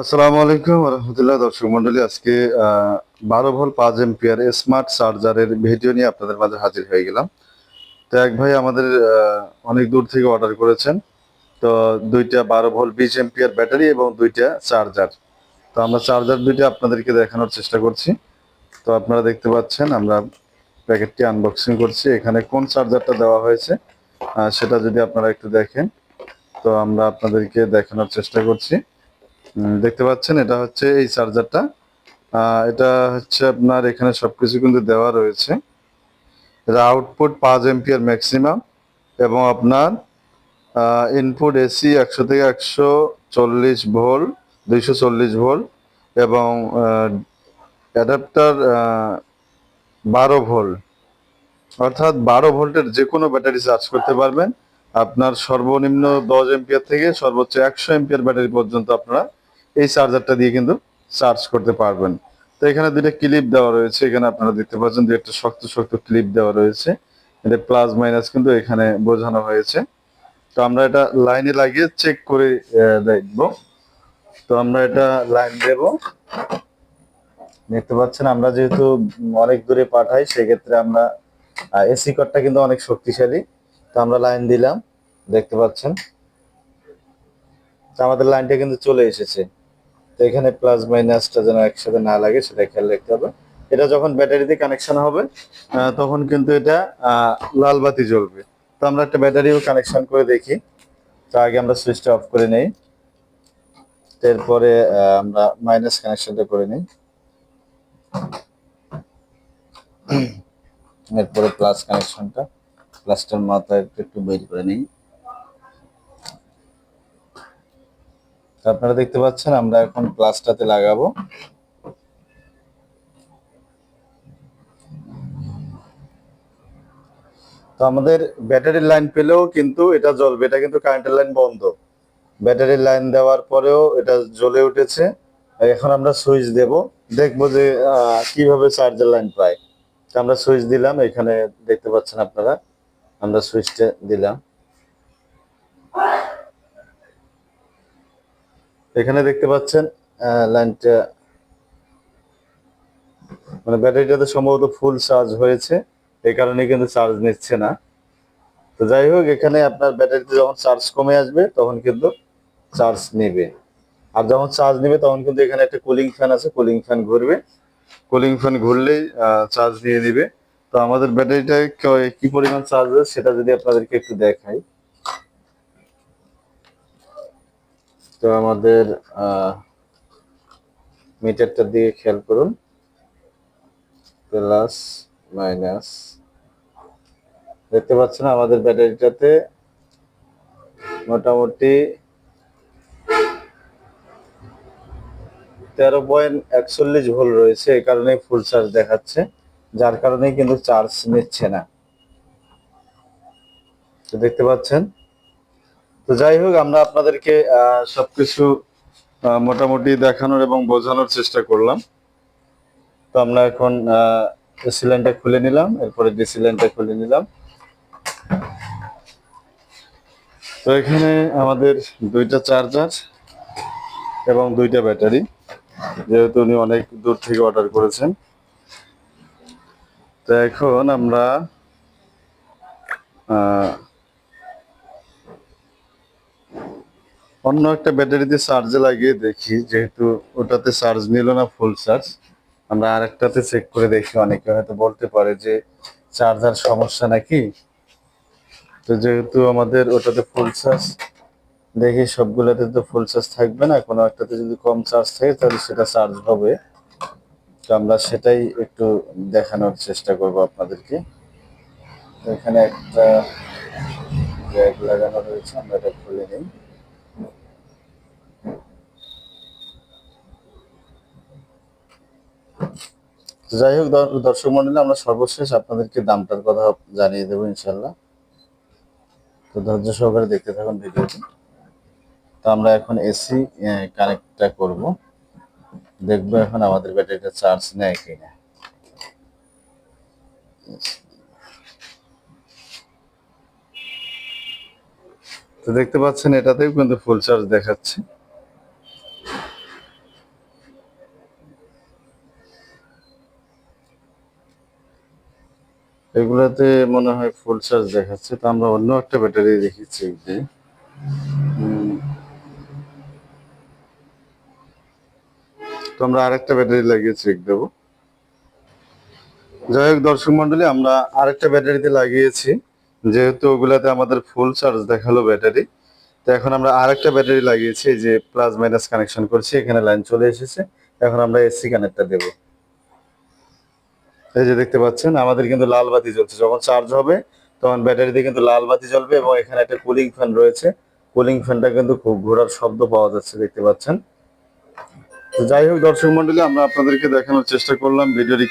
আসসালামু আলাইকুম রহমতুল্লাহ, দর্শক মন্ডলী আজকে বারো ভোল্ট পাঁচ এম্পিয়ার স্মার্ট চার্জারের ভিডিও নিয়ে আপনাদের মাঝে হাজির হয়ে গেলাম। তো এক ভাই আমাদের অনেক দূর থেকে অর্ডার করেছেন। তো দুইটা বারো ভোল্ট বিশ এম্পিয়ার ব্যাটারি এবং দুইটা চার্জার। তো আমরা চার্জার দুইটা আপনাদেরকে দেখানোর চেষ্টা করছি। তো আপনারা দেখতে পাচ্ছেন, আমরা প্যাকেটটি আনবক্সিং করছি। এখানে কোন চার্জারটা দেওয়া হয়েছে সেটা যদি আপনারা একটু দেখেন। তো আমরা আপনাদেরকে দেখানোর চেষ্টা করছি। দেখতে পাচ্ছেন, এটা হচ্ছে এই চার্জারটা। এটা হচ্ছে আপনার এখানে সবকিছু কিন্তু দেওয়া রয়েছে। এটা আউটপুট পাঁচ এম্পিয়ার ম্যাক্সিমাম এবং আপনার ইনপুট এসি একশো থেকে একশো চল্লিশ ভোল্ট দুইশো চল্লিশ ভোল্ট এবং অ্যাডাপ্টার বারো ভোল্ট অর্থাৎ বারো ভোল্টের যে কোনো ব্যাটারি চার্জ করতে পারবেন। আপনার সর্বনিম্ন দশ এম্পিয়ার থেকে সর্বোচ্চ একশো এম্পিয়ার ব্যাটারি পর্যন্ত আপনারা এই চার্জারটা দিয়ে কিন্তু চার্জ করতে পারবেন। তো এখানে দুইটা ক্লিপ দেওয়া রয়েছে। এখানে আপনারা দেখতে পাচ্ছেন যে একটা শক্ত শক্ত ক্লিপ দেওয়া রয়েছে। এটা প্লাস মাইনাস কিন্তু এখানে বোঝানো হয়েছে। তো আমরা এটা লাইনে লাগিয়ে চেক করে দেখব। তো আমরা এটা লাইন দেব। দেখতে পাচ্ছেন আমরা যেহেতু অনেক দূরে পাঠাই, সেক্ষেত্রে আমরা এসি কটটা কিন্তু অনেক শক্তিশালী। তো আমরা লাইন দিলাম। দেখতে পাচ্ছেন। আমাদের লাইনটা কিন্তু চলে এসেছে। তো এখানে প্লাস মাইনাসটা যেন একসাথে না লাগে সেটা খেয়াল রাখতে হবে। এটা যখন ব্যাটারিতে কানেকশন হবে তখন কিন্তু এটা লাল বাতি জ্বলবে। তো আমরা একটা ব্যাটারিও কানেকশন করে দেখি। তো আগে আমরা সুইচটা অফ করে নেই। এরপরে আমরা মাইনাস কানেকশনটা করে নিই। এরপরে প্লাস কানেকশনটা প্লাসটার মাথায় একটু বের করে নিই। তো আপনারা দেখতে পাচ্ছেন, আমরা এখন প্লাসটাতে লাগাবো। তো আমাদের ব্যাটারির লাইন পেলেও কিন্তু এটা জ্বলবে, এটা কিন্তু কারেন্টের লাইন বন্ধ। ব্যাটারির লাইন দেওয়ার পরেও এটা জ্বলে উঠেছে। এখন আমরা সুইচ দেব, দেখব যে কীভাবে চার্জার লাইন তো আমরা সুইচ দিলাম, এখানে দেখতে পাচ্ছেন আপনারা, আমরা সুইচটা দিলাম। এখানে দেখতে পাচ্ছেন লাইনটা মানে ব্যাটারিটাতে সম্ভবত ফুল চার্জ হয়েছে। এই কারণে কিন্তু চার্জ নিচ্ছে না। তো যাই হোক, এখানে আপনার ব্যাটারিতে যখন চার্জ কমে আসবে, তখন কিন্তু চার্জ নেবে। আর যখন চার্জ নেবে, তখন কিন্তু এখানে একটা কুলিং ফ্যান আছে কুলিং ফ্যান ঘুরবে। কুলিং ফ্যান ঘুরলেই চার্জ নিয়ে নিবে তো আমাদের ব্যাটারিটা কি পরিমাণ চার্জ সেটা যদি আপনাদেরকে একটু দেখাই। তো আমাদের মিটারটার দিকে খেয়াল করুন। Plus, minus. দেখতে পাচ্ছেন আমাদের ব্যাটারিটাতে মোটামুটি তেরো পয়েন্ট একচল্লিশ ভোল রয়েছে এই কারণে ফুল চার্জ দেখাচ্ছে, যার কারণে কিন্তু চার্জ নিচ্ছে না। দেখতে পাচ্ছেন? তো যাই হোক, আমরা আপনাদেরকে সবকিছু মোটামুটি দেখানোর এবং বোঝানোর চেষ্টা করলাম। তো আমরা এখন এসি খুলে নিলাম, এরপরে ডিসি লাইনটা খুলে নিলাম। তো এখানে আমাদের দুইটা চার্জার এবং দুইটা ব্যাটারি, যেহেতু উনি অনেক দূর থেকে অর্ডার করেছেন। তো এখন আমরা অন্য একটা ব্যাটারিতে চার্জে লাগিয়ে দেখি, যেহেতু ওটাতে চার্জ নিল না ফুল চার্জ আমরা আরেকটাতে চেক করে দেখি, অনেকে হয়তো বলতে পারে যে চার্জার সমস্যা নাকি। তো যেহেতু আমাদের ওটাতে ফুল চার্জ দেখি সবগুলোতে তো ফুল চার্জ থাকবে না, কোনো একটাতে যদি কম চার্জ থাকে, তাহলে সেটা চার্জ হবে। তো আমরা সেটাই একটু দেখানোর চেষ্টা করব আপনাদেরকে। এখানে একটা ব্যাগ লাগানো রয়েছে, আমরা এটা খুলে নিই। যাই হোক, দর- দর্শক মন্ডলী, আমরা সর্বশেষ আপনাদেরকে দামটার কথা জানিয়ে দেবো ইনশাল্লাহ তো ধৈর্য সহকারে দেখতে থাকুন ভিডিওটি। তো আমরা এখন এসি কানেক্টটা করব। দেখব এখন আমাদের ব্যাটারিটা চার্জ নেয় কিনা। তো দেখতে পাচ্ছেন, এটাতেও কিন্তু ফুল চার্জ দেখাচ্ছে। এগুলাতে মনে হয় ফুল চার্জ দেখাচ্ছে। তো আমরা অন্য একটা ব্যাটারি দেখি চেক উম, তো আমরা আরেকটা ব্যাটারি লাগিয়ে চেক দেবো। যাই হোক দর্শক মন্ডলী আমরা আরেকটা ব্যাটারিতে লাগিয়েছি। যেহেতু ওগুলাতে আমাদের ফুল চার্জ দেখাল ব্যাটারি তো এখন আমরা আরেকটা ব্যাটারি লাগিয়েছি। যে প্লাস মাইনাস কানেকশন করছি এখানে লাইন চলে এসেছে। এখন আমরা এসি কানেক্টটা দেবো। এই যে দেখতে পাচ্ছেন, আমাদের কিন্তু লাল বাতি জ্বলছে। যখন চার্জ হবে, তখন ব্যাটারিতে কিন্তু লাল বাতি জ্বলবে এবং এখানে একটা কুলিং ফ্যান রয়েছে। কুলিং ফ্যানটা কিন্তু খুব ঘোরার শব্দ পাওয়া যাচ্ছে, দেখতে পাচ্ছেন। যাই হোক, দর্শক মন্ডলী, আমরা আপনাদেরকে দেখানোর চেষ্টা করলাম ভিডিওটি